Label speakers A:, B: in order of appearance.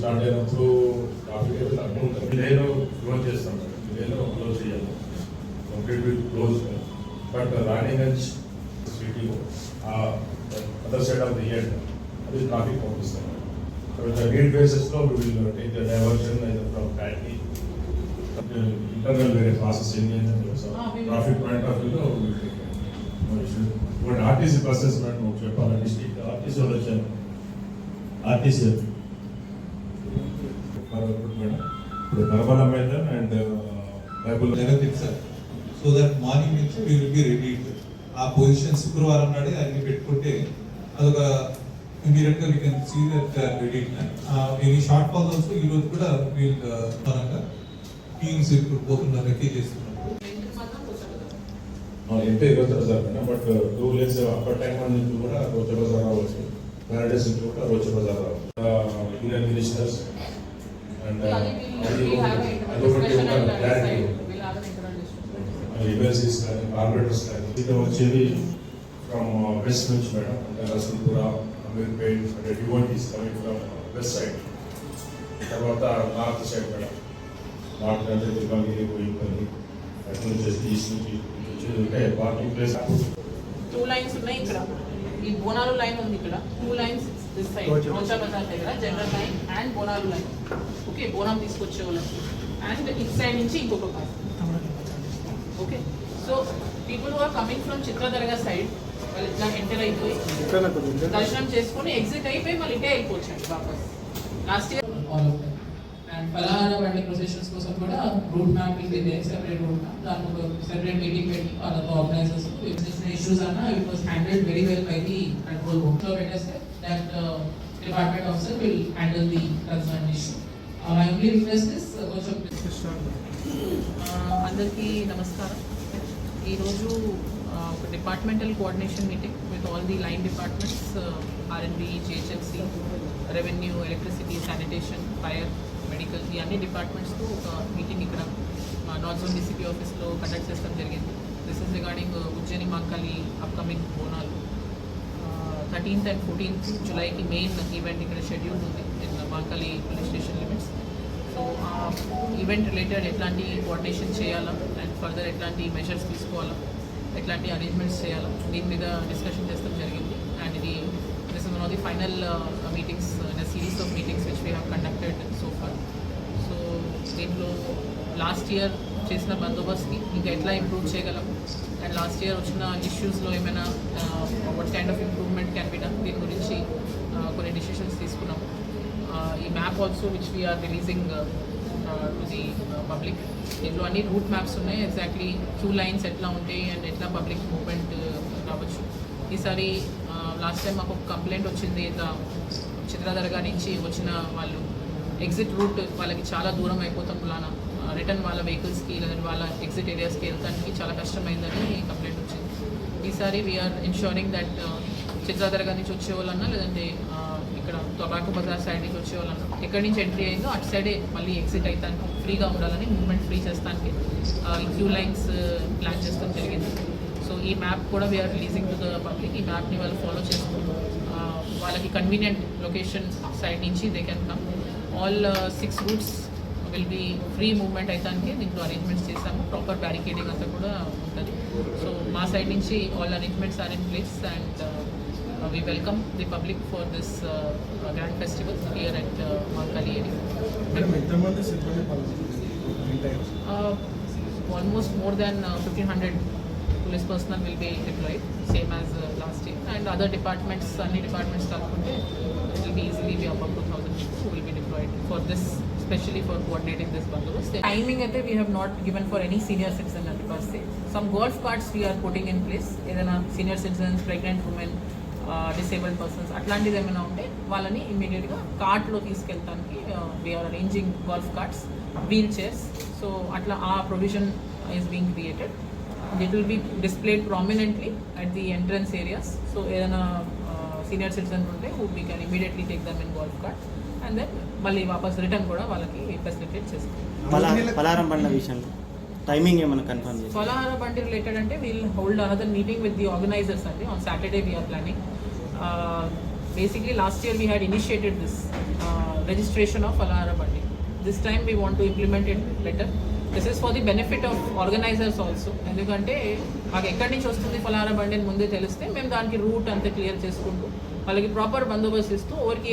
A: Start అయినప్పుడు traffic అయితే తక్కువ ఉంటుంది. నేను క్లోజ్ చేస్తాం నేను క్లోజ్ చేయాలి. Completely close but Ranigunj city other side of the end అది ట్రాఫిక్ పంపిస్తాం. నీడ్ బేసిస్లో will take the diversion from patty internal వేరే ప్రాసెస్ ఏం
B: will-
A: ట్రాఫిక్ పాయింట్ ఆఫ్ వ్యూలో ఇప్పుడు ఆర్టీసీ బస్సెస్ మేడం ఒకటి చెప్పాలి? డిస్ట్రిక్ట్ ఆర్టీసీ వాళ్ళు వచ్చారు. ఆర్టీసీ మేడం ఇప్పుడు Narmada Maidan and Bible
C: Jagan sir so that morning నుంచి వీ విల్ బి రెడీ ఆ పొజిషన్ శుక్రవారం నాడే అన్ని పెట్టుకుంటే అదొక ఇమీడియట్గా we can see that ready any shortfall also ఈ రోజు కూడా వీల్ పరంగా టీమ్స్ ఇప్పుడు పోతున్నారు రెడీ చేస్తున్నారు
A: ఎంత ఇరవై సార్ బట్ uh, టూ లేస్ అప్పర్ టైం నుంచి కూడా రోజు బజార్ రావచ్చు ప్యారడైస్ నుంచి కూడా రోజు బజార్ రావచ్చు యూనియన్ మినిస్టర్స్ అండ్ అది అదొకటి ఒక క్లారిటీ యూనివర్సిటీస్ కానీ కార్పొరేటర్స్ కానీ ఇది వచ్చేది ఫ్రమ్ వెస్ట్ నుంచి మేడం అంటే రసూల్పుర అమీర్పేట్ అంటే devotees coming from west side తర్వాత నార్త్ సైడ్ మేడం నార్త్ అంటే దుర్గాగిరి పోయింపల్లి అటు నుంచి ఈస్ట్ నుంచి వచ్చేది ఉంటే పార్కింగ్ ప్లేస్
B: టూ లైన్స్ ఉన్నాయి ఇక్కడ. ఈ బోనాలు లైన్ ఉంది ఇక్కడ. టూ లైన్స్ దిస్ సైడ్ రోచా బజార్ దగ్గర general line and Bonalu line okay బోనం తీసుకొచ్చే వాళ్ళకి. అండ్ ఇట్ సైడ్ నుంచి ఇంకొక car okay so people are coming from Chitradurga side వాళ్ళు ఇట్లా ఎంటర్ అయిపోయి దర్శనం చేసుకొని ఎగ్జిట్ అయిపోయి మళ్ళీ ఇటే వెళ్ళిపోవచ్చండి వాపస్. లాస్ట్ ఇయర్ అండ్ ఫలహార బండి ప్రొసెషన్స్ కోసం కూడా route map there separate route map దాని ఒక సెపరేట్ మీటింగ్ పెట్టి వాళ్ళతో ఆర్గనైజర్స్ ఇష్యూస్ అన్న it was handled very well by the control so పెట్టేస్తే that department officer will handle the concern issue I only request this కొంచెం ఆ, అందరికీ నమస్కారం. ఈరోజు ఒక departmental coordination meeting with all the line departments R&B GHFC revenue electricity sanitation fire medical ఈ అన్ని డిపార్ట్మెంట్స్తో ఒక మీటింగ్ ఇక్కడ నార్త్ జోన్ డిసిపి ఆఫీస్లో కండక్ట్ చేస్తాం జరిగింది. This is regarding Ujjaini Mahankali upcoming Bonalu thirteenth and fourteenth జూలైకి main event ఇక్కడ schedule ఉంది in Mahankali police station limits so ఆ ఈవెంట్ రిలేటెడ్ ఎట్లాంటి కోఆర్డినేషన్ చేయాలా? అండ్ ఫర్దర్ ఎట్లాంటి మెజర్స్ తీసుకోవాలా? ఎట్లాంటి అరేంజ్మెంట్స్ చేయాలా? దీని మీద డిస్కషన్ చేస్తాం జరిగింది. అండ్ ఇది this is one of the final meetings in series of meetings which we have conducted so far so దీంట్లో లాస్ట్ ఇయర్ చేసిన బందోబస్తుని ఇంకా ఎట్లా ఇంప్రూవ్ చేయగలం? అండ్ లాస్ట్ ఇయర్ వచ్చిన ఇష్యూస్లో ఏమైనా what kind of improvement can be done దీని గురించి కొన్ని డిసిషన్స్ తీసుకున్నాం. ఈ map also which we are releasing to the public దీంట్లో అన్ని రూట్ మ్యాప్స్ ఉన్నాయి. ఎగ్జాక్ట్లీ క్యూ లైన్స్ ఎట్లా ఉంటాయి అండ్ ఎట్లా పబ్లిక్ మూవ్మెంట్ uh, రావచ్చు. ఈసారి లాస్ట్ టైం మాకు ఒక కంప్లైంట్ వచ్చింది. చిత్రధరగా నుంచి వచ్చిన వాళ్ళు. ఎగ్జిట్ రూట్ వాళ్ళకి చాలా దూరం అయిపోతాం పులానా. రిటర్న్ వాళ్ళ వెహికల్స్కి లేదంటే వాళ్ళ ఎగ్జిట్ ఏరియాస్కి వెళ్తానికి చాలా కష్టమైందని కంప్లైంట్ వచ్చింది. ఈసారి వీఆర్ ఇన్షూరింగ్ దట్ చిత్రదర్గా నుంచి వచ్చే వాళ్ళన్నా లేదంటే ఇక్కడ టొబాకో బజార్ సైడ్ నుంచి వచ్చే వాళ్ళన్నా ఎక్కడి నుంచి ఎంట్రీ అయిందో అటు సైడే మళ్ళీ ఎగ్జిట్ అవుతానికి ఫ్రీగా ఉండాలని మూవ్మెంట్ ఫ్రీ చేస్తానికి క్యూ లైన్స్ ప్లాన్ చేస్తాం జరిగింది. సో ఈ మ్యాప్ కూడా we are releasing to the public ఈ మ్యాప్ని వాళ్ళు ఫాలో చేసుకుంటూ వాళ్ళకి కన్వీనియంట్ లొకేషన్ సైడ్ నుంచి they can come all six routes will be free movement అయితే దీంట్లో అరేంజ్మెంట్స్ చేసాము ప్రాపర్ బ్యారికేడింగ్ అంతా కూడా ఉంటుంది సో మా సైడ్ నుంచి all arrangements are in place and we welcome the public for this grand festival here at Mahankali area Uh, almost more than uh, 1500 police personnel will be deployed, same as uh, last year. And other departments, any departments కలుపుకుంటే it will be easily be above 2000 people who will be deployed for this, especially for coordinating this bandobast. Timing అయితే we have not given for any senior citizen at per se. Some golf carts we are putting in place, ఏదైనా senior citizens, pregnant women, disabled persons అట్లాంటిది ఏమైనా ఉంటే వాళ్ళని ఇమీడియట్గా కార్ట్లో తీసుకెళ్తానికి we are arranging golf carts wheel chairs so అట్లా ఆ provision is being created it will be displayed prominently at the entrance areas so ఏదైనా సీనియర్ సిటిజన్ ఉంటే we can immediately take them in golf cart and then మళ్ళీ వాపస్ return కూడా వాళ్ళకి facilitate చేస్తాం.
D: పలా పలారం బండ్ల విషయంలో టైమింగ్ ఏమైనా కన్ఫర్మ్ చేసి
B: ఫలహార బండి రిలేటెడ్ అంటే we'll hold another meeting with the organisers అండి. On Saturday we are planning last year we had initiated this uh, registration of Falara Bandi. This time we want to implement it this is for the benefit of organisers also ఎందుకంటే మాకు ఎక్కడి నుంచి వస్తుంది ఫలానా బండి అని ముందే తెలిస్తే మేము దానికి రూట్ అంతా క్లియర్ చేసుకుంటూ వాళ్ళకి ప్రాపర్ బందోబస్తు ఇస్తూ ఎవరికి